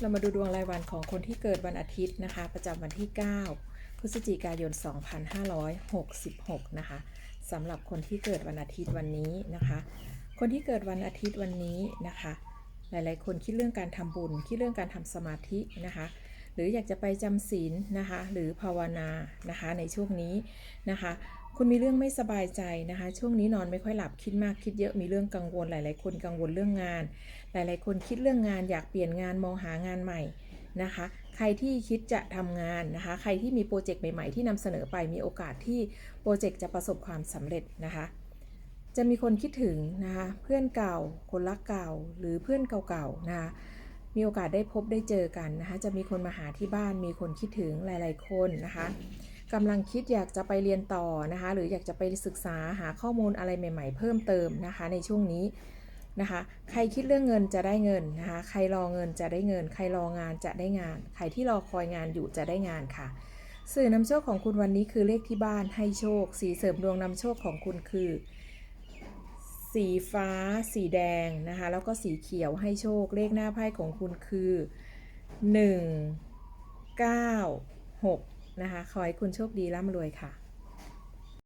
เรามาดูดวงรายวันของคนที่เกิดวันอาทิตย์นะคะ ประจำวันที่ 9 พฤศจิกายน 2566 นะคะสำหรับคนที่เกิดวันอาทิตย์วันนี้นะคะ คนที่เกิดวันอาทิตย์วันนี้นะคะ หลายๆ คนคิดเรื่องการทำบุญ คิดเรื่องการทำสมาธินะคะ หรืออยากจะไปจำศีลนะคะ หรือภาวนานะคะในช่วงนี้นะคะคุณมีเรื่องไม่สบายใจนะคะ ช่วงนี้นอนไม่ค่อยหลับคิดมากคิดเยอะมีเรื่องกังวลหลาย ๆ คนกังวลเรื่องงาน หลาย ๆ คนคิดเรื่องงานอยากเปลี่ยนงานมองหางานใหม่นะคะ ใครที่คิดจะทำงานนะคะ ใครที่มีโปรเจกต์ใหม่ ๆ ที่นำเสนอไปมีโอกาสที่โปรเจกต์จะประสบความสำเร็จนะคะ จะมีคนคิดถึงนะคะเพื่อนเก่า คนรักเก่าหรือเพื่อนเก่าๆนะคะ มีโอกาสได้พบได้เจอกันนะคะจะมีคนมาหาที่บ้านมีคนคิดถึงหลาย ๆ คนนะคะกำลังคิดอยากจะไปเรียนต่อนะคะหรืออยากจะไปศึกษาหาข้อมูลอะไรใหม่ ๆ เพิ่มเติมนะคะในช่วงนี้นะคะใครคิดเรื่องเงินจะได้เงินนะคะใครรอเงินจะได้เงิน ใครรองานจะได้งาน ใครที่รอคอยงานอยู่จะได้งานค่ะ สื่อนำโชคของคุณวันนี้คือเลขที่บ้านให้โชค สีเสริมดวงนำโชคของคุณคือ สีฟ้า สีแดงนะคะ แล้วก็สีเขียวให้โชคเลขหน้าไพ่ของคุณคือ 1 9 6 นะคะ ขอให้คุณโชคดีร่ำรวยค่ะ